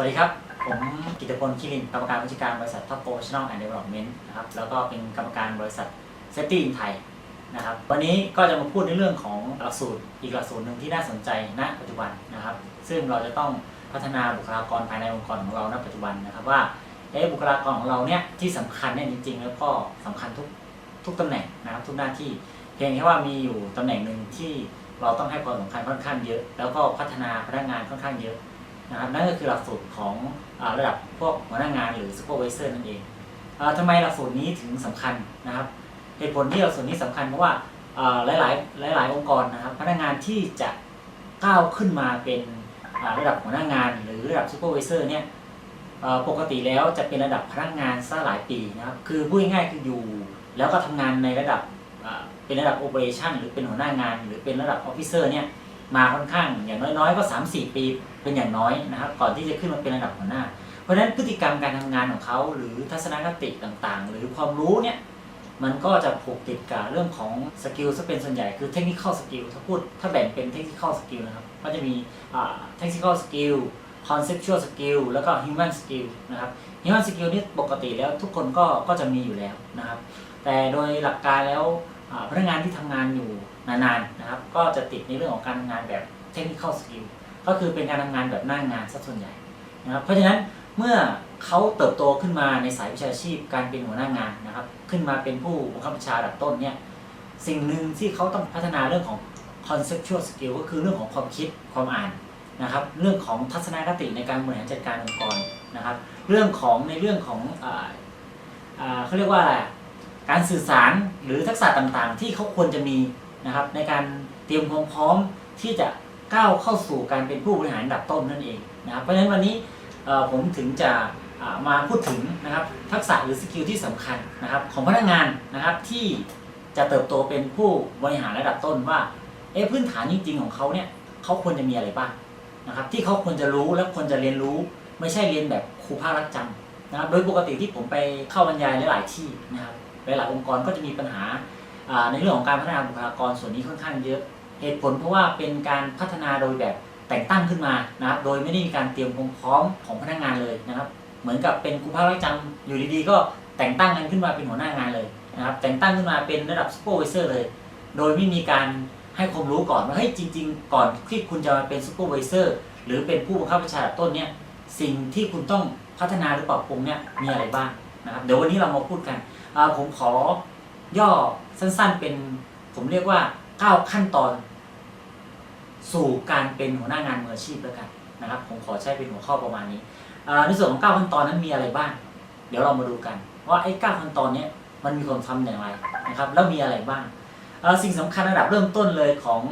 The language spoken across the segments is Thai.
วัสดีครับ ผมกิตตพลคิรินกรรมการผู้จัดการบริษัท Top Professional and Development นะครับแล้วก็เป็นกรรมการบริษัท Safety in Thai นะครับวันนี้ก็จะมาพูดในเรื่องของหลักสูตรอีกหลักสูตรหนึ่งที่น่าสนใจณปัจจุบันนะครับ ซึ่งเราจะต้องพัฒนาบุคลากรภายในองค์กรของเราณปัจจุบันนะครับว่าเอ๊ะบุคลากรของเราเนี่ยที่สำคัญเนี่ยจริง ๆ แล้วก็สำคัญทุกทุกตำแหน่งนะครับทุกหน้าที่เพียงแค่ว่ามีอยู่ตำแหน่งหนึ่งที่เราต้องให้ความสำคัญค่อนข้างเยอะ แล้วก็พัฒนาพนักงานค่อนข้างเยอะ นะครับนั่นก็คือหลักสูตรของอระดับพวกหัวหน้างานหรือ supervisor นั่นเองอาทำไมหลักสูตรนี้ถึงสำคัญนะครับเหตุผลที่หลักสูตรนี้สำคัญเพราะว่าอ่าหลายๆหลายองค์กรนะครับ พนักงานที่จะก้าวขึ้นมาเป็นระดับหัวหน้างาน หรือระดับ supervisor เนี่ยเอ่อปกติแล้วจะเป็นระดับพนักงานซะหลายปีนะครับคือพูดง่ายๆคืออยู่ แล้วก็ทำงานในระดับเป็นระดับ operation หรือเป็นหัวหน้างาน หรือเป็นระดับ officer เนี่ย มาค่อนข้างอย่างน้อยๆ ก็ 3-4 ปีเป็นอย่างน้อยนะครับ ก่อนที่จะขึ้นมาเป็นระดับหัวหน้า เพราะฉะนั้นพฤติกรรมการทำงานของเขาหรือทัศนคติต่างๆ หรือความรู้เนี่ยมันก็จะผูกติดกับเรื่องของสกิลซะเป็นส่วนใหญ่คือเทคนิค a l สกิลถ้าพูดถ้าแบ่งเป็นเทคนิค a l สกิลนะครับก็จะมีเทคนิค a l สกิลคอนเซปชวลสกิลแล้วก็ฮิวแมนสกิลนะครับฮิวแมนสกิลนี่ปกติแล้วทุกคนก็ก็จะมีอยู่แล้วนะครับ แต่โดยหลักการแล้วพนักงานที่ทำงานอยู่ นานๆนะครับ ก็จะติดในเรื่องของการทำงานแบบ technical skill ก็คือเป็นการทำงานแบบหน้างงานซะส่วนใหญ่นะครับ เพราะฉะนั้นเมื่อเขาเติบโตขึ้นมาในสายวิชาชีพการเป็นหัวหน้างานนะครับ ขึ้นมาเป็นผู้บังคับบัญชาระดับต้นเนี่ยสิ่งหนึ่งที่เขาต้องพัฒนาเรื่องของ conceptual skill ก็คือเรื่องของความคิดความอ่านนะครับ เรื่องของทัศนคติในการบริหารจัดการองค์กรนะครับ เรื่องของในเรื่องของอ่าอ่าเขาเรียกว่าอะไรการสื่อสารหรือทักษะต่างๆ ที่เขาควรจะมี นะครับ ในการเตรียมความพร้อมที่จะก้าวเข้าสู่การเป็นผู้บริหารระดับต้นนั่นเองนะครับ เพราะฉะนั้นวันนี้ผมถึงจะมาพูดถึงนะครับทักษะหรือสกิลที่สำคัญนะครับของพนักงานนะครับที่จะเติบโตเป็นผู้บริหารระดับต้นว่าเอ๊พื้นฐานจริงๆของเขาเนี่ยเขาควรจะมีอะไรบ้างนะครับที่เขาควรจะรู้และควรจะเรียนรู้ ไม่ใช่เรียนแบบครูภาครักจำนะครับโดยปกติที่ผมไปเข้าบรรยายหลายๆที่นะครับหลายๆองค์กรก็จะมีปัญหา ในเรื่องของการพัฒนาบุคลากรส่วนนี้ค่อนข้างเยอะเหตุผลเพราะว่าเป็นการพัฒนาโดยแบบแต่งตั้งขึ้นมานะครับโดยไม่ได้มีการเตรียมความพร้อมของพนักงานเลยนะครับ เหมือนกับเป็นครูภาครักจำอยู่ดีๆ ก็แต่งตั้งกันขึ้นมาเป็นหัวหน้างานเลยนะครับแต่งตั้งขึ้นมาเป็นระดับซูเปอร์วิเซอร์เลย โดยไม่มีการให้ความรู้ก่อนว่าเฮ้ยจริง ๆ ก่อนที่คุณจะมาเป็นซูเปอร์วิเซอร์หรือเป็นผู้บังคับบัญชาต้นเนี่ยสิ่งที่คุณต้องพัฒนาหรือปรับปรุงเนี่ยมีอะไรบ้างนะครับเดี๋ยววันนี้เรามาพูดกันผมขอย่อ สั้นๆเป็นผมเรียกว่า 9 ขั้นตอน สู่การเป็นหัวหน้างานมืออาชีพแล้วกันนะครับ ผมขอใช้เป็นหัวข้อประมาณนี้ในส่วนของ 9 ขั้นตอนนั้นมีอะไรบ้าง เดี๋ยวเรามาดูกันว่าไอ้ 9 ขั้นตอนนี้มันมีคนทำอย่างไรนะครับ แล้วมีอะไรบ้างสิ่งสำคัญระดับเริ่มต้นเลยของ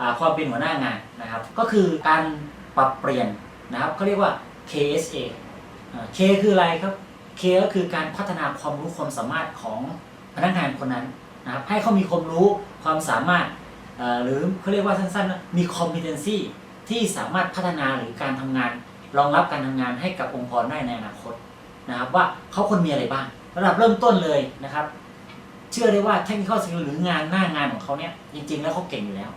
อความเป็นหัวหน้างานนะครับ ก็คือการปรับเปลี่ยนนะครับเขาเรียกว่า KSAK คืออะไรครับ K ก็คือการพัฒนาความรู้ความสามารถของพนักงานคนนั้น นะครับให้เขามีความรู้ความสามารถหรือเขาเรียกว่าสั้นๆว่ามี competency ที่สามารถพัฒนาหรือการทำงาน รองรับการทำงานให้กับองค์กรได้ในอนาคตนะครับ ว่าเขาควรมีอะไรบ้าง ระดับเริ่มต้นเลยนะครับ เชื่อได้ว่า technical skill หรืองานหน้างานของเขาเนี่ยจริง ๆ แล้วเขาเก่งอยู่แล้ว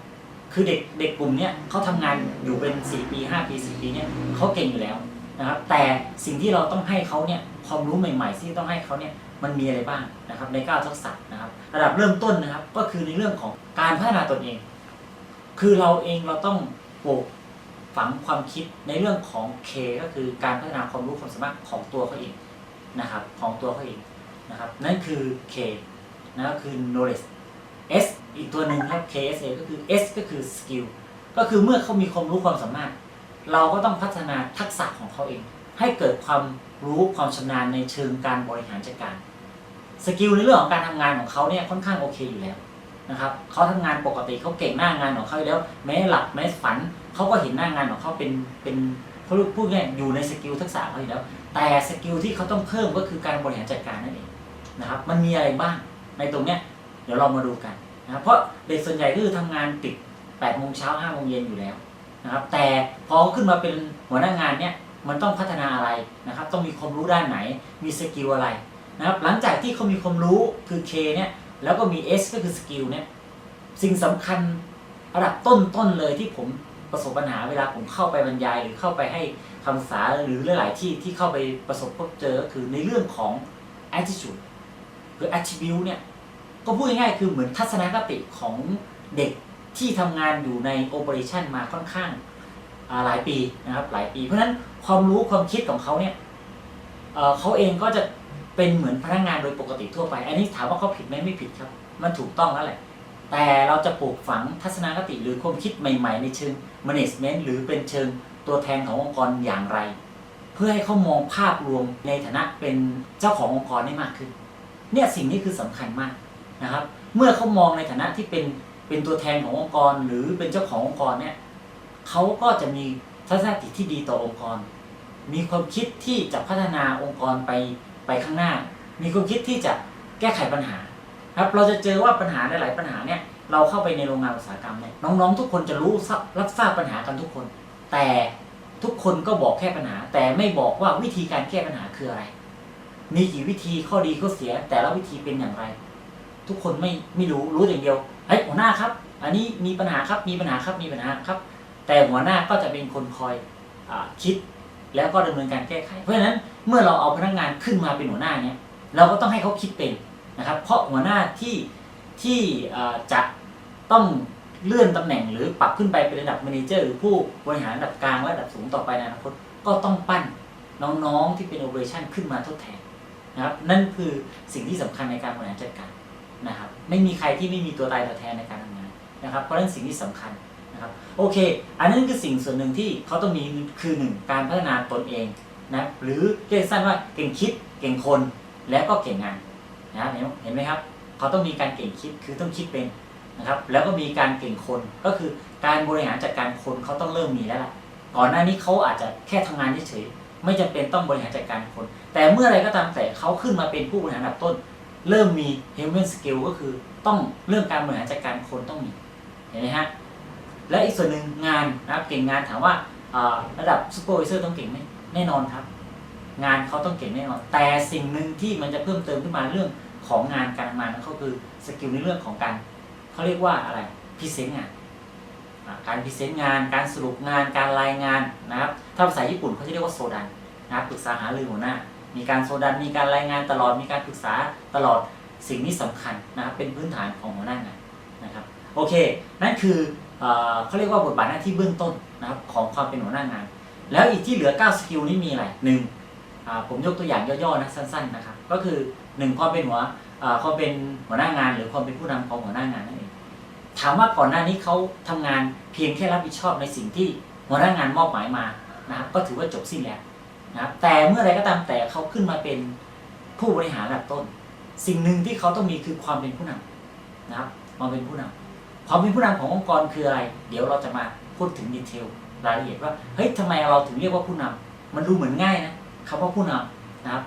คือเด็กเด็กกลุ่มเนี้ยเขาทำงานอยู่เป็น 4 ปี 5 ปี 10 ปีเนี่ยเขาเก่งอยู่แล้วนะครับแต่สิ่งที่เราต้องให้เขาเนี่ยความรู้ใหม่ ๆ ที่ต้องให้เขาเนี่ย มันมีอะไรบ้างนะครับใน9ทักษะนะครับ ระดับเริ่มต้นนะครับ ก็คือในเรื่องของการพัฒนาตนเอง คือเราเองเราต้องปลูกฝังความคิดในเรื่องของ K ก็คือการพัฒนาความรู้ความสามารถของตัวเขาเองนะครับ ของตัวเขาเองนะครับ นั่นคือ K นะก็คือ knowledge S อีกตัวหนึ่งครับ KSA ก็คือ S ก็คือ skill ก็คือเมื่อเขามีความรู้ความสามารถ เราก็ต้องพัฒนาทักษะของเขาเอง ให้เกิดความรู้ความชำนาญในเชิงการบริหารจัดการ สกิลในเรื่องของการทำงานของเขาเนี่ยค่อนข้างโอเคอยู่แล้วนะครับเขาทำงานปกติเขาเก่งหน้างานของเขาอยู่แล้ว แม้หลับแม้ฝันเขาก็เห็นหน้างานของเขาเป็นเป็นเขาพูดง่ายอยู่ในสกิลทักษะเขาอยู่แล้ว แต่สกิลที่เขาต้องเพิ่มก็คือการบริหารจัดการนั่นเองนะครับ มันมีอะไรบ้างในตรงเนี้ยเดี๋ยวเรามาดูกันนะครับเพราะเด็กส่วนใหญ่ก็คือทำงานติด8โมงเช้า5โมงเย็นอยู่แล้วนะครับ แต่พอขึ้นมาเป็นหัวหน้างานเนี่ยมันต้องพัฒนาอะไรนะครับ ต้องมีความรู้ด้านไหน มีสกิลอะไร นะครับหลังจากที่เขามีความรู้คือ K เนี่ยแล้วก็มี S ก็คือสกิลเนี่ยสิ่งสำคัญระดับต้นๆเลยที่ผมประสบปัญหาเวลาผมเข้าไปบรรยาย หรือเข้าไปให้คำศึกษาหรือหลายๆที่ที่เข้าไปประสบพบเจอก็คือในเรื่องของ attitude หรือ attribute เนี่ยก็พูดง่ายๆคือเหมือนทัศนคติของเด็กที่ทำงานอยู่ใน operation มาค่อนข้างหลายปีนะครับหลายปี เพราะนั้นความรู้ความคิดของเขาเนี่ยเเขาเองก็จะ เป็นเหมือนพนักงานโดยปกติทั่วไป อันนี้ถามว่าเขาผิดไหมไม่ผิดครับ มันถูกต้องแล้วแหละ แต่เราจะปลูกฝังทัศนคติหรือความคิดใหม่ ๆ ในเชิง management หรือเป็นเชิงตัวแทนขององค์กรอย่างไร เพื่อให้เขามองภาพรวมในฐานะเป็นเจ้าขององค์กรได้มากขึ้น เนี่ยสิ่งนี้คือสำคัญมากนะครับ เมื่อเขามองในฐานะที่เป็นเป็นตัวแทนขององค์กร หรือเป็นเจ้าขององค์กรเนี่ยเขาก็จะมีทัศนคติที่ดีต่อองค์กร มีความคิดที่จะพัฒนาองค์กรไป ไปข้างหน้า มีความคิดที่จะแก้ไขปัญหาครับเราจะเจอว่าปัญหาหลายๆปัญหาเนี่ยเราเข้าไปในโรงงานอุตสาหกรรมเนี่ยน้องๆ ทุกคนจะรู้รับทราบปัญหากันทุกคน แต่ทุกคนก็บอกแค่ปัญหา แต่ไม่บอกว่าวิธีการแก้ปัญหาคืออะไร มีกี่วิธีข้อดีข้อเสีย แต่ละวิธีเป็นอย่างไร ทุกคนไม่ไม่รู้รู้อย่างเดียวเฮ้ยหัวหน้าครับ อันนี้มีปัญหาครับมีปัญหาครับมีปัญหาครับ แต่หัวหน้าก็จะเป็นคนคอยอคิด แล้วก็ดำเนินการแก้ไข เพราะฉะนั้นเมื่อเราเอาพนักงานขึ้นมาเป็นหัวหน้าเนี่ยเราก็ต้องให้เขาคิดเป็นนะครับ เพราะหัวหน้าที่ที่จะต้องเลื่อนตำแหน่งหรือปรับขึ้นไปเป็นระดับ m ม n เจอร์หรือผู้บริหารระดับกลางและระดับสูงต่อไปในอนาคตก็ต้องปั้นน้องๆที่เป็นโอเปอเรชั่นขึ้นมาทดแทนนะครับนั่นคือสิ่งที่สำคัญในการบริหารจัดการนะครับไม่มีใครที่ไม่มีตัวตายตัวแทนในการทำงานนะครับเพราะฉะนั้นสิ่งที่สำคัญ นะครับโอเค อันนั้นคือสิ่งส่วนหนึ่งที่เขาต้องมีคือหนึ่งการพัฒนาตนเองนะหรือเรียกสั้นว่าเก่งคิดเก่งคนแล้วก็เก่งงานนะครับเห็นไหมครับเขาต้องมีการเก่งคิดคือต้องคิดเป็นนะครับแล้วก็มีการเก่งคนก็คือการบริหารจัดการคนเขาต้องเริ่มมีแล้วล่ะก่อนหน้านี้เขาอาจจะแค่ทำงานเฉยๆไม่จำเป็นต้องบริหารจัดการคน แต่เมื่อไรก็ตามแต่เขาขึ้นมาเป็นผู้บริหารระดับต้น เริ่มมี human skill ก็คือต้องเรื่องการบริหารจัดการคนต้องมีเห็นไหมฮะ และอีกส่วนหนึ่งงานนะครับเก่งงานถามว่าระดับซูเปอร์วิเซอร์ต้องเก่งไหมแน่นอนครับ งานเขาต้องเก่งแน่นอน แต่สิ่งหนึ่งที่มันจะเพิ่มเติมขึ้นมาเรื่องของงานการทำงานนั้นก็คือสกิลในเรื่องของการเขาเรียกว่าอะไรพรีเซนต์งานการพรีเซนต์งาน การสรุปงานการรายงานนะครับถ้าภาษาญี่ปุ่นเขาจะเรียกว่าโซดันนะครับปรึกษาหารือหัวหน้า มีการโซดันมีการรายงานตลอดมีการปรึกษาตลอดสิ่งนี้สำคัญนะครับเป็นพื้นฐานของหัวหน้างานนะครับโอเค นั่นคือ เขาเรียกว่าบทบาทหน้าที่เบื้องต้นนะครับของความเป็นหัวหน้างาน แล้วอีกที่เหลือ 9 สกิลนี้มีอะไรหนึ่งผมยกตัวอย่างย่อๆนะสั้นๆนะครับก็คือหนึ่งความเป็นหัวความเป็นหัวหน้างาน หรือความเป็นผู้นำของหัวหน้างานนั่นเองถามว่าก่อนหน้านี้เขาทำงานเพียงแค่รับผิดชอบในสิ่งที่หัวหน้างานมอบหมายมานะครับก็ถือว่าจบสิ้นแล้วนะครับแต่เมื่อไรก็ตามแต่เขาขึ้นมาเป็นผู้บริหารระดับต้น สิ่งหนึ่งที่เขาต้องมีคือความเป็นผู้นำนะครับความเป็นผู้นำ ความเป็นผู้นำขององค์กรคืออะไร เดี๋ยวเราจะมาพูดถึงดีเทลรายละเอียดว่าเฮ้ยทำไมเราถึงเรียกว่าผู้นำมันดูเหมือนง่ายนะคำว่าผู้นำนะครับ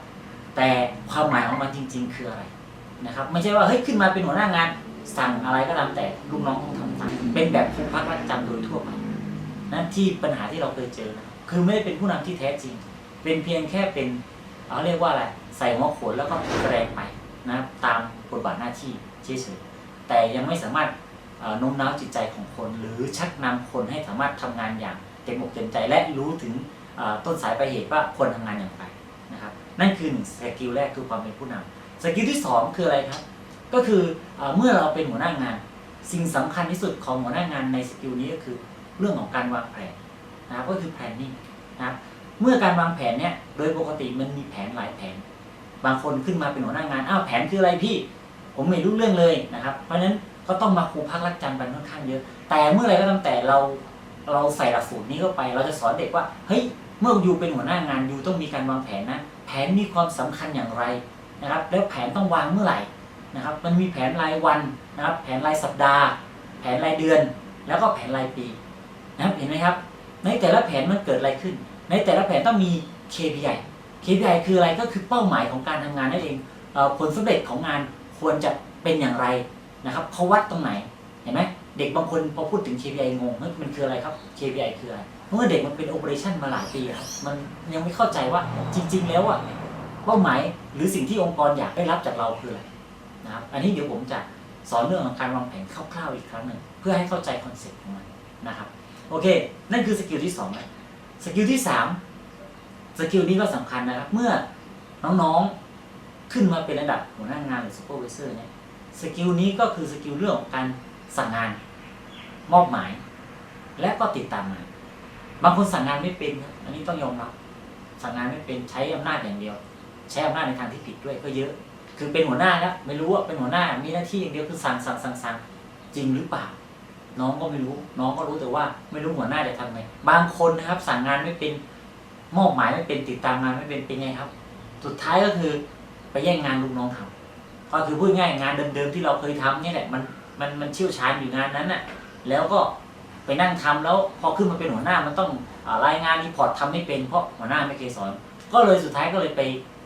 แต่ความหมายของมันจริง ๆ คืออะไรนะครับ ไม่ใช่ว่าเฮ้ยขึ้นมาเป็นหัวหน้างาน สั่งอะไรก็ตามแต่ลูกน้องต้องทำตามเป็นแบบครูพักรักจำโดยทั่วไปนั่นที่ปัญหาที่เราเคยเจอนะคือไม่ได้เป็นผู้นำที่แท้จริง เป็นเพียงแค่เป็นเขาเรียกว่าอะไรใส่หัวโขนแล้วก็แสดงไปนะครับตามบทบาทหน้าที่เฉยๆแต่ยังไม่สามารถ โน้มน้าวจิตใจของคน หรือชักนำคนให้สามารถทำงานอย่างเต็มอกเต็มใจและรู้ถึงต้นสายปลายเหตุว่าควรทำงานอย่างไรนะครับนั่นคือหนึ่งสกิลแรกคือความเป็นผู้นำสกิลที่สองคืออะไรครับก็คือเอเมื่อเราเป็นหัวหน้างาน สิ่งสำคัญที่สุดของหัวหน้างานในสกิลนี้ก็คือเรื่องของการวางแผนนะครับก็คือ planning นะครับเมื่อการวางแผนเนี่ยโดยปกติมันมีแผนหลายแผน บางคนขึ้นมาเป็นหัวหน้างานอ้าวแผนคืออะไรพี่ ผมไม่รู้เรื่องเลยนะครับ เพราะฉะนั้น ก็ต้องมาครูพักรักจำกันค่อนข้างเยอะ แต่เมื่อไรก็ตามแต่เราเราใส่หลักสูตรนี้เข้าไป เราจะสอนเด็กว่าเฮ้ยเมื่ออยู่เป็นหัวหน้างานอยู่ต้องมีการวางแผนนะ แผนมีความสำคัญอย่างไรนะครับ แล้วแผนต้องวางเมื่อไหร่นะครับ มันมีแผนรายวันนะครับ แผนรายสัปดาห์ แผนรายเดือน แล้วก็แผนรายปีนะครับเห็นไหมครับ ในแต่ละแผนมันเกิดอะไรขึ้น ในแต่ละแผนต้องมี KPI KPI คืออะไรก็คือเป้าหมายของการทำงานนั่นเองอ่อผลสำเร็จของงานควรจะเป็นอย่างไร นะครับเขาวัดตรงไหนเห็นไหมเด็กบางคนพอพูดถึง KPI งงเฮ้ยมันคืออะไรครับ KPI คืออะไรเมื่อเด็กมันเป็นโอเปอเรชันมาหลายปีครับมันยังไม่เข้าใจว่าจริง ๆ แล้วอะเป้าหมายหรือสิ่งที่องค์กรอยากได้รับจากเราคืออะไรนะครับอันนี้เดี๋ยวผมจะสอนเรื่องของการวางแผนคร่าวๆอีกครั้งหนึ่งเพื่อให้เข้าใจคอนเซ็ปต์ของมันนะครับโอเค นั่นคือสกิลที่สองนะสกิลที่สามสกิลนี้ก็สำคัญนะครับ เมื่อน้องๆขึ้นมาเป็นระดับหัวหน้างานหรือซูเปอร์วิเซอร์เนี่ย สกิลนี้ก็คือสกิลเรื่องของการสั่งงานมอบหมาย และก็ติดตามงานบางคนสั่งงานไม่เป็นอันนี้ต้องยอมรับสั่งงานไม่เป็นใช้อำนาจอย่างเดียว ใช้อำนาจในทางที่ผิดด้วยก็เยอะ คือเป็นหัวหน้าแล้วไม่รู้ว่าเป็นหัวหน้ามีหน้าที่อย่างเดียวคือสั่งสั่งสั่งสั่งจริงหรือเปล่า น้องก็ไม่รู้ น้องก็รู้แต่ว่าไม่รู้หัวหน้าจะทำไงบางคนนะครับ สั่งงานไม่เป็นมอบหมายไม่เป็นติดตามงานไม่เป็นเป็นไงครับ สุดท้ายก็คือไปแย่งงานลูกน้องทำ ก็คือพูดง่ายงานเดิมๆที่เราเคยทำนี่แหละมันมันมันเชี่ยวชาญอยู่งานนั้นน่ะแล้วก็ไปนั่งทำแล้วพอขึ้นมาเป็นหัวหน้ามันต้องอารายงานรีพอร์ตทำไม่เป็นเพราะหัวหน้าไม่เคยสอน ก็เลยสุดท้ายก็เลยไป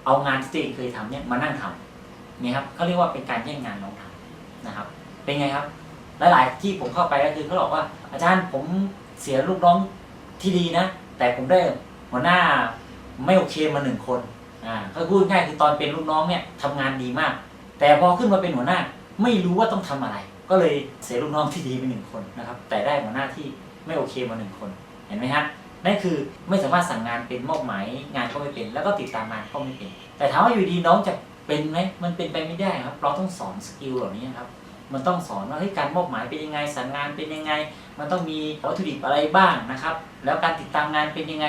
เอางานที่ตัวเองเคยทำเนี่ยมานั่งทำนี่ครับเขาเรียกว่าเป็นการแย่งงานน้องทำนะครับ เป็นไงครับ หลายๆที่ผมเข้าไปก็คือเขาบอกว่าอาจารย์ผมเสียลูกน้องที่ดีนะ แต่ผมได้หัวหน้าไม่โอเคมาหนึ่งคนอ่าก็พูดง่ายคือตอนเป็นลูกน้องเนี่ยทำงานดีมาก แต่พอขึ้นมาเป็นหัวหน้าไม่รู้ว่าต้องทำอะไร ก็เลยเสียลูกน้องที่ดีไปหนึ่งคนนะครับ แต่ได้หัวหน้าที่ไม่โอเคมาหนึ่งคน เห็นไหมฮะนั่นคือไม่สามารถสั่งงานเป็นมอบหมายงานก็ไม่เป็น แล้วก็ติดตามงานก็ไม่เป็น แต่ถามว่าอยู่ดีน้องจะเป็นไหมมันเป็นไปไม่ได้ครับเราต้องสอนสกิลเหล่านี้ครับมันต้องสอนว่าการมอบหมายเป็นยังไงสั่งงานเป็นยังไง มันต้องมีวัตถุดิบอะไรบ้างนะครับ แล้วการติดตามงานเป็นยังไง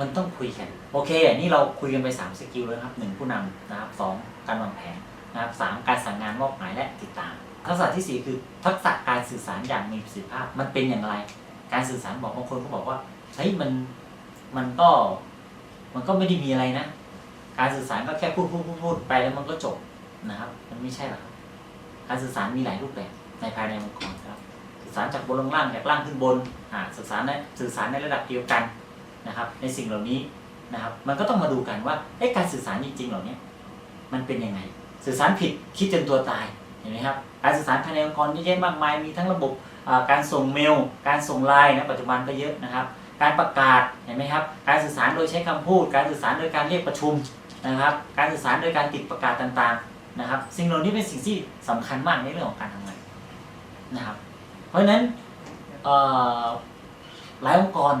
มันต้องคุยกัน โอเคอันนี้เราคุยกันไป 3 สกิลแล้วครับหนึ่งผู้นำนะครับสองการวางแผน นะครับสามการสั่งงานมอบหมายและติดตาม ทักษะที่สี่คือทักษะการสื่อสารอย่างมีประสิทธิภาพ มันเป็นอย่างไร การสื่อสารบอกบางคนก็บอกว่าเฮ้ยมันมันก็มันก็ไม่ได้มีอะไรนะ การสื่อสารก็แค่พูดพูดพูดพูดไปแล้วมันก็จบนะครับ มันไม่ใช่หรอกครับการสื่อสารมีหลายรูปแบบในภายในองค์กรครับ สื่อสารจากบนลงล่างจากล่างขึ้นบนอ่าสื่อสารในสื่อสารในระดับเดียวกันนะครับ ในสิ่งเหล่านี้นะครับ มันก็ต้องมาดูกันว่าการสื่อสารจริงๆเหล่านี้มันเป็นยังไง สื่อสารผิดคิดจนตัวตายเห็นไหมครับการสื่อสารภายในองค์กรเยอะแยะมากมายมีทั้งระบบการส่งเมล การส่งไลน์นะปัจจุบันก็เยอะนะครับ การประกาศเห็นไหมครับ การสื่อสารโดยใช้คำพูด การสื่อสารโดยการเรียกประชุมนะครับ การสื่อสารโดยการติดประกาศต่างๆนะครับ สิ่งเหล่านี้เป็นสิ่งที่สำคัญมากในเรื่องของการทำงานนะครับ เพราะฉะนั้นหลายองค์กร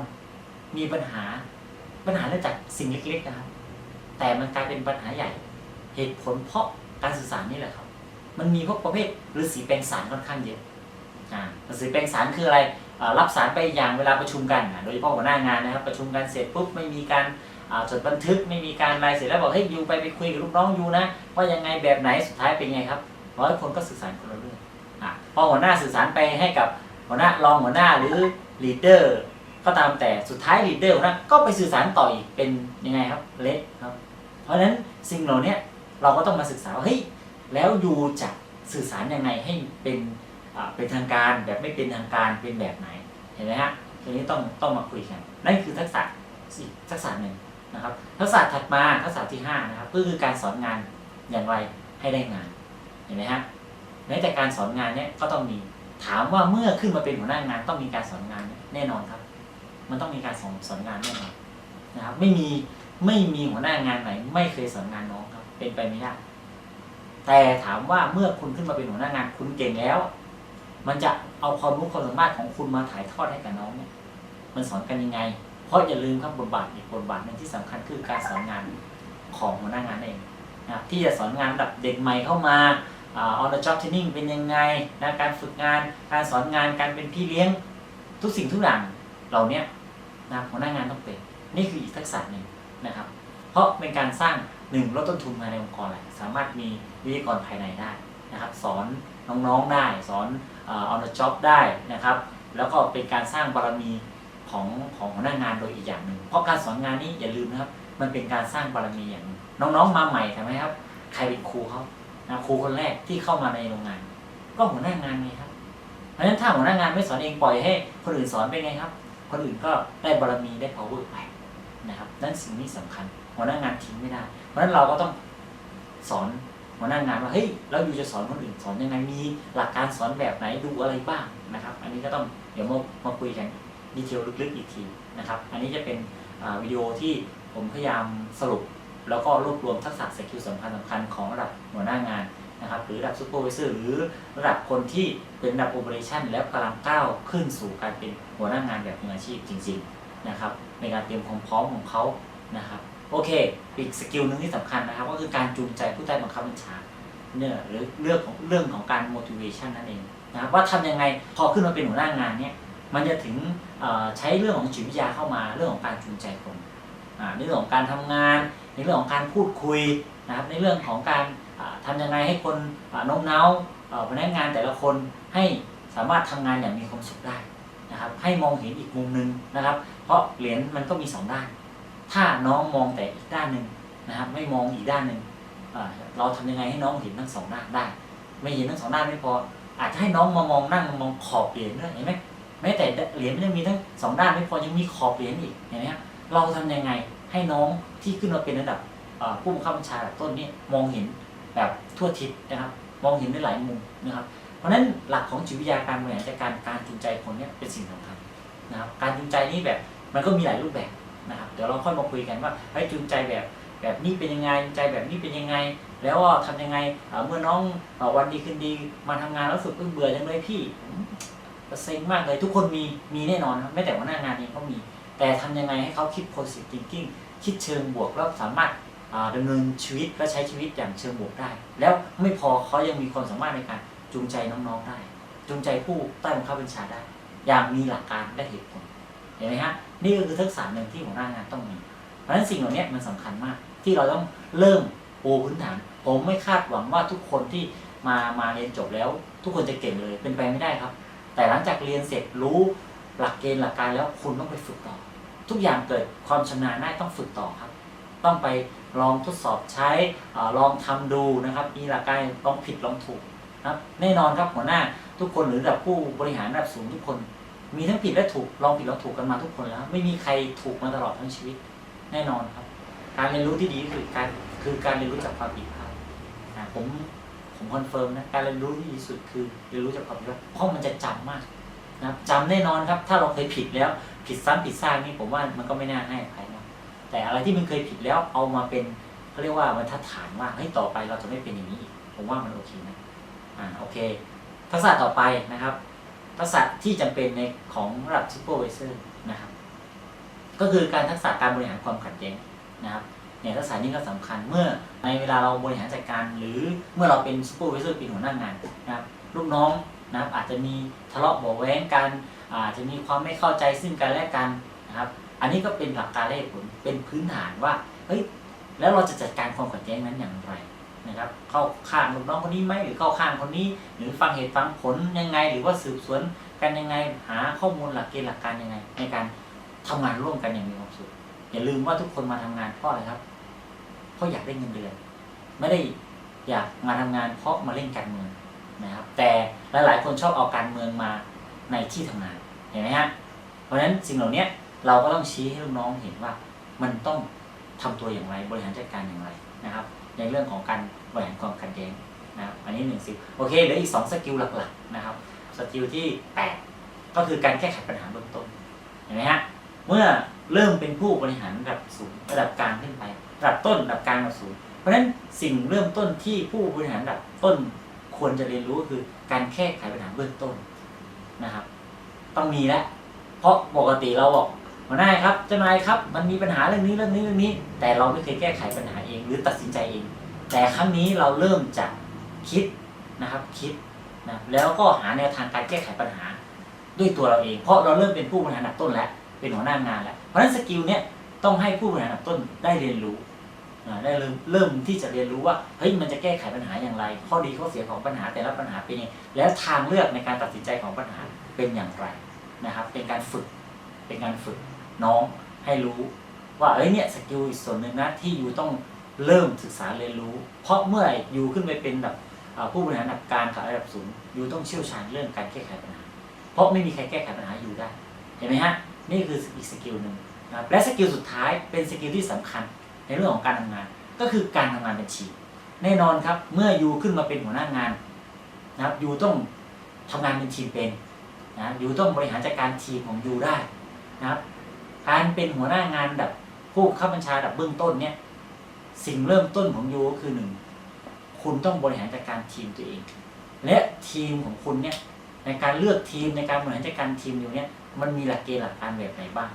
มีปัญหาปัญหาเนื่องจากสิ่งเล็กๆนะครับ แต่มันกลายเป็นปัญหาใหญ่ เหตุผลเพราะ การสื่อสารนี่แหละครับ มันมีพวกประเภทฤาษีแปลงสารค่อนข้างเยอะอ่าฤาษีแปลงสารคืออะไร รับสารไปอย่างเวลาประชุมกัน โดยเฉพาะหัวหน้างานนะครับ ประชุมกันเสร็จปุ๊บไม่มีการจดบันทึกไม่มีการรายเสร็จแล้วบอกเฮ้ยยูไปไปคุยกับลูกน้องยูนะ ว่ายังไงแบบไหนสุดท้ายเป็นไงครับร้อยคนก็สื่อสารคนละเรื่องอะพอหัวหน้าสื่อสารไปให้กับหัวหน้ารองหัวหน้าหรือลีดเดอร์ก็ตามแต่สุดท้ายลีดเดอร์หัวหน้าก็ไปสื่อสารต่ออีกเป็นยังไงครับเละครับ เพราะฉะนั้นสิ่งเหล่านี้ เราก็ต้องมาศึกษาว่าเฮ้ยแล้วยูจะสื่อสารยังไงให้เป็นเป็นทางการแบบไม่เป็นทางการเป็นแบบไหนเห็นไหมฮะทีนี้ต้องต้องมาคุยกันนั่นคือทักษะสี่ทักษะหนึ่งนะครับทักษะถัดมาทักษะที่ห้านะครับก็คือการสอนงานอย่างไรให้ได้งานเห็นไหมฮะแม้แต่การสอนงานเนี่ยก็ต้องมีถามว่าเมื่อขึ้นมาเป็นหัวหน้างาน ต้องมีการสอนงานแน่นอนครับ มันต้องมีการสอนสอนงานแน่นอนนะครับไม่มีไม่มีหัวหน้างานไหน ไม่เคยสอนงานน้อง เป็นไปไม่ได้แต่ถามว่าเมื่อคุณขึ้นมาเป็นหัวหน้างาน คุณเก่งแล้ว มันจะเอาความรู้ความสามารถของคุณมาถ่ายทอดให้กับน้องเนี่ย มันสอนกันยังไง เพราะอย่าลืมครับบทบาทอีกบทบาทหนึ่งที่สำคัญคือการสอนงานของหัวหน้างานเองนะครับที่จะสอนงานระดับเด็กใหม่เข้ามาอ่า on the job training เป็นยังไงนะการฝึกงาน การสอนงานการเป็นพี่เลี้ยงทุกสิ่งทุกอย่างเหล่านี้นะหัวหน้างานต้องเป็น นี่คืออีกทักษะหนึ่งนะครับ เพราะเป็นการสร้าง หนึ่งลดต้นทุนภายในองค์กรแหละสามารถมีวิทยากรภายในได้นะครับ สอนน้องๆได้ สอนเอ่อ on the job ได้นะครับ แล้วก็เป็นการสร้างบารมีของของหัวหน้างานโดยอีกอย่างหนึ่งเพราะการสอนงานนี้อย่าลืมนะครับ มันเป็นการสร้างบารมีอย่างน้องๆมาใหม่ใช่ไหมครับ ใครเป็นครูเขานะครูคนแรกที่เข้ามาในโรงงาน ก็หัวหน้างานไงครับเพราะฉะนั้นถ้าหัวหน้างานไม่สอนเองปล่อยให้ คนอื่นสอนเป็นไงครับ คนอื่นก็ได้บารมีได้ power ไปนะครับนั่นสิ่งนี้สำคัญหัวหน้างานทิ้งไม่ได้ เพราะฉะนั้นเราก็ต้องสอนหัวหน้างานว่าเฮ้ยแล้วอยู่จะสอนคนอื่นสอนยังไงมีหลักการสอนแบบไหนดูอะไรบ้างนะครับ อันนี้ก็ต้องเดี๋ยวมามาคุยกันดีเทลลึกๆอีกทีนะครับ อันนี้จะเป็นวิดีโอที่ผมพยายามสรุป แล้วก็รวบรวมทักษะสกิลสำคัญสำคัญของระดับหัวหน้างานนะครับ หรือระดับซูเปอร์วิเซอร์หรือระดับคนที่เป็นระดับโอเปอเรชั่นแล้วกำลังก้าวขึ้นสู่การเป็นหัวหน้างานแบบมืออาชีพจริง ๆนะครับ ในการเตรียมความพร้อมของเขานะครับ โอเค อีกสกิลหนึ่งที่สำคัญนะครับ ก็คือการจูงใจผู้ใต้บังคับบัญชาเนี่ยหรือเรื่องของเรื่องของการ motivation นั่นเองนะครับว่าทำยังไงพอขึ้นมาเป็นหัวหน้างานเนี่ยมันจะถึงใช้เรื่องของจิตวิทยาเข้ามาเรื่องของการจูงใจคนในเรื่องของการทำงาน ในเรื่องของการพูดคุยนะครับในเรื่องของการอ่าทำยังไงให้คนโน้มน้าวเอ่อพนักงานแต่ละคนให้สามารถทำงานอย่างมีความสุขได้นะครับให้มองเห็นอีกมุมหนึ่งนะครับ เพราะเหรียญมันก็มีสองด้าน ถ้าน้องมองแต่อีกด้านหนึ่งนะครับ ไม่มองอีกด้านหนึ่งเราทำยังไงให้น้องเห็นทั้งสองด้านได้ ไม่เห็นทั้งสองด้านไม่พอ อาจจะให้น้องมามองนั่งมองขอบเหรียญด้วยเห็นไหมแม้แต่เหรียญมันยังมีทั้งสองด้านไม่พอยังมีขอบเหรียญอีกเห็นไหมครับเราทำยังไงให้น้องที่ขึ้นมาเป็นระดับผู้บังคับบัญชาระดับต้นนี่มองเห็นแบบทั่วทิศนะครับ มองเห็นได้หลายมุมนะครับ เพราะฉะนั้นหลักของจิตวิทยาการบริหารจัดการการจูงใจคนเนี่ยเป็นสิ่งสำคัญนะครับ การจูงใจนี่แบบมันก็มีหลายรูปแบบ นะครับเดี๋ยวเราค่อยมาคุยกันว่าเฮ้จูงใจแบบแบบนี้เป็นยังไงจูงใจแบบนี้เป็นยังไง แล้วก็ทำยังไงเมื่อน้องวันดีคืนดีมาทำงานแล้วรู้สึกเบื่อจังเลยพี่เซ็งมากเลยทุกคนมีมีแน่นอนครับไม่แต่ว่าหน้างานเองก็มี แต่ทำยังไงให้เขาคิด positive thinking คิดเชิงบวกแล้วสามารถอ่าดำเนินชีวิตและใช้ชีวิตอย่างเชิงบวกได้ แล้วไม่พอเขายังมีความสามารถในการจูงใจน้องๆได้ จูงใจผู้ใต้บังคับบัญชาได้ อย่างมีหลักการและเหตุผลเห็นไหมฮะ นี่ก็คือทักษะหนึ่งที่หัวหน้างานต้องมี เพราะฉะนั้นสิ่งเหล่านี้มันสำคัญมาก ที่เราต้องเริ่มปูพื้นฐาน ผมไม่คาดหวังว่าทุกคนที่มามาเรียนจบแล้ว ทุกคนจะเก่งเลยเป็นไปไม่ได้ครับ แต่หลังจากเรียนเสร็จรู้หลักเกณฑ์หลักการแล้วคุณต้องไปฝึกต่อ ทุกอย่างเกิดความชำนาญได้ต้องฝึกต่อครับ ต้องไปลองทดสอบใช้อลองทำดูนะครับมีหลักการลองผิดลองถูกนะครับแน่นอนครับหัวหน้าทุกคนหรือระดับผู้บริหารระดับสูงทุกคน มีทั้งผิดและถูกลองผิดลองถูกกันมาทุกคนแล้ว ไม่มีใครถูกมาตลอดทั้งชีวิตแน่นอนครับ การเรียนรู้ที่ดีที่สุดการคือการเรียนรู้จากความผิดพลาดผมผมคอนเฟิร์มนะการเรียนรู้ที่ดีสุดคือเรียนรู้จากความผิดพลาดเพราะมันจะจำมากนะครับจำแน่นอนครับ ถ้าเราเคยผิดแล้ว ผิดซ้ำผิดซากนี่ผมว่ามันก็ไม่น่าให้อภัยนะแต่อะไรที่มันเคยผิดแล้วเอามาเป็นเขาเรียกว่าบรรทัดฐานว่าเฮ้ยต่อไปเราจะไม่เป็นอย่างนี้อีกผมว่ามันโอเคนะอ่าโอเค ทักษะต่อไปนะครับ ทักษะที่จำเป็นในของระดับ supervisor นะครับ ก็คือการทักษะการบริหารความขัดแย้งนะครับเนี่ยทักษะนี้ก็สำคัญเมื่อในเวลาเราบริหารจัดการ หรือเมื่อเราเป็น supervisor เป็นหัวหน้างานนะครับลูกน้องนะครับอาจจะมีทะเลาะเบาะแว้งกันอาจจะมีความไม่เข้าใจซึ่งกันและกันนะครับ อันนี้ก็เป็นหลักการและผลเป็นพื้นฐานว่าเฮ้ยแล้วเราจะจัดการความขัดแย้งนั้นอย่างไร นะครับเข้าข้างลูกน้องคนนี้ไหมหรือเข้าข้างคนนี้ หรือฟังเหตุฟังผลยังไง หรือว่าสืบสวนกันยังไง หาข้อมูลหลักเกณฑ์หลักการยังไง ในการทำงานร่วมกันอย่างมีความสุขอย่าลืมว่าทุกคนมาทำงานเพราะอะไรครับเพราะอยากได้เงินเดือน ไม่ได้อยากมาทำงานเพราะมาเล่นการเมืองนะครับ แต่หลายๆ คนชอบเอาการเมืองมาในที่ทำงานเห็นไหมฮะเพราะฉะนั้นสิ่งเหล่านี้เราก็ต้องชี้ให้ลูกน้องเห็นว่ามันต้องทำตัวอย่างไรบริหารจัดการอย่างไรนะครับ ในเรื่องของการบริหารความขัดแย้งนะครับอันนี้หนึ่งสิโอเคเหลืออีกสองสกิลหลักๆนะครับสกิลที่แปดก็คือการแก้ไขปัญหาเบื้องต้นเห็นไหมฮะเมื่อเริ่มเป็นผู้บริหารระดับสูงระดับกลางขึ้นไประดับต้นระดับกลางระดับสูงเพราะฉะนั้นสิ่งเริ่มต้นที่ผู้บริหารระดับต้นควรจะเรียนรู้ก็คือการแก้ไขปัญหาเบื้องต้นนะครับ ต้องมีแล้วเพราะปกติเราบอก หัวหน้าครับเจ้านายครับ มันมีปัญหาเรื่องนี้เรื่องนี้เรื่องนี้ แต่เราไม่เคยแก้ไขปัญหาเองหรือตัดสินใจเอง แต่ครั้งนี้เราเริ่มจากคิดนะครับคิดนะแล้วก็หาแนวทางการแก้ไขปัญหา ด้วยตัวเราเอง เพราะเราเริ่มเป็นผู้บริหารระดับต้นแล้วเป็นหัวหน้างานแล้วเพราะฉะนั้นสกิลเนี้ยต้องให้ผู้บริหารระดับต้นได้เรียนรู้นะได้เริ่มเริ่มที่จะเรียนรู้ว่าเฮ้ยมันจะแก้ไขปัญหาอย่างไร ข้อดีข้อเสียของปัญหาแต่ละปัญหาเป็นยังไงแล้วทางเลือกในการตัดสินใจของปัญหาเป็นอย่างไรนะครับ เป็นการฝึกเป็นการฝึก น้องให้รู้ ว่าเอ้ยเนี่ยสกิลอีกส่วนหนึ่งนะที่ยูต้องเริ่มศึกษาเรียนรู้ เพราะเมื่อไหร่อยู่ขึ้นไปเป็นแบบผู้บริหารระดับกลางกับระดับสูงยูต้องเชี่ยวชาญเรื่องการแก้ไขปัญหา เพราะไม่มีใครแก้ไขปัญหาอยู่ได้ เห็นไหมฮะนี่คืออีกสกิลหนึ่งนะและสกิลสุดท้ายเป็นสกิลที่สำคัญในเรื่องของการทำงาน ก็คือการทำงานเป็นทีมแน่นอนครับเมื่อยูขึ้นมาเป็นหัวหน้างานนะครับยูต้องทำงานเป็นทีมเป็นนะยูต้องบริหารจัดการทีมของยูได้นะครับ การเป็นหัวหน้างานแบบผู้บังคับบัญชาแบบเบื้องต้นเนี่ย สิ่งเริ่มต้นของยูก็คือหนึ่งคุณต้องบริหารจัดการทีมตัวเอง และทีมของคุณเนี่ยในการเลือกทีมในการบริหารจัดการทีมอยู่เนี่ยมันมีหลักเกณฑ์หลักการแบบไหนบ้าง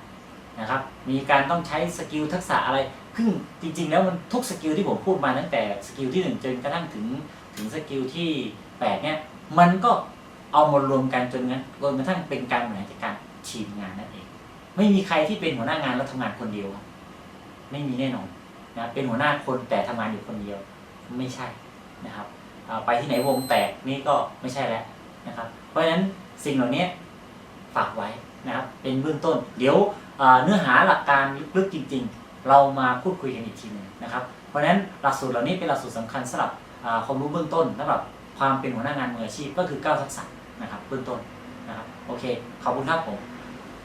นะครับ มีการต้องใช้สกิลทักษะอะไรซึ่งจริง ๆ แล้วมันทุกสกิลที่ผมพูดมาตั้งแต่สกิลที่หนึ่งจนกระทั่งถึงถึงสกิลที่แปดเนี่ยมันก็เอามารวมกันจนงั้นจนกระทั่งเป็นการบริหารจัดการทีมงานนั่นเอง ไม่มีใครที่เป็นหัวหน้างานแล้วทำงานคนเดียวครับไม่มีแน่นอนนะเป็นหัวหน้าคนแต่ทำงานอยู่คนเดียว ไม่ใช่นะครับไปที่ไหนวงแตกนี่ก็ไม่ใช่แล้วนะครับ เพราะฉะนั้นสิ่งเหล่านี้ฝากไว้นะครับ เป็นเบื้องต้น เดี๋ยวเนื้อหาหลักการลึกๆจริง ๆ เรามาพูดคุยกันอีกทีหนึงนะครับ เพราะฉะนั้นหลักสูตรเหล่านี้เป็นหลักสูตรสำคัญสำหรับความรู้เบื้องต้นสำหรับความเป็นหัวหน้างานมืออาชีพก็คือ9ทักษะนะครับ เบื้องต้นนะครับโอเคขอบคุณครับผม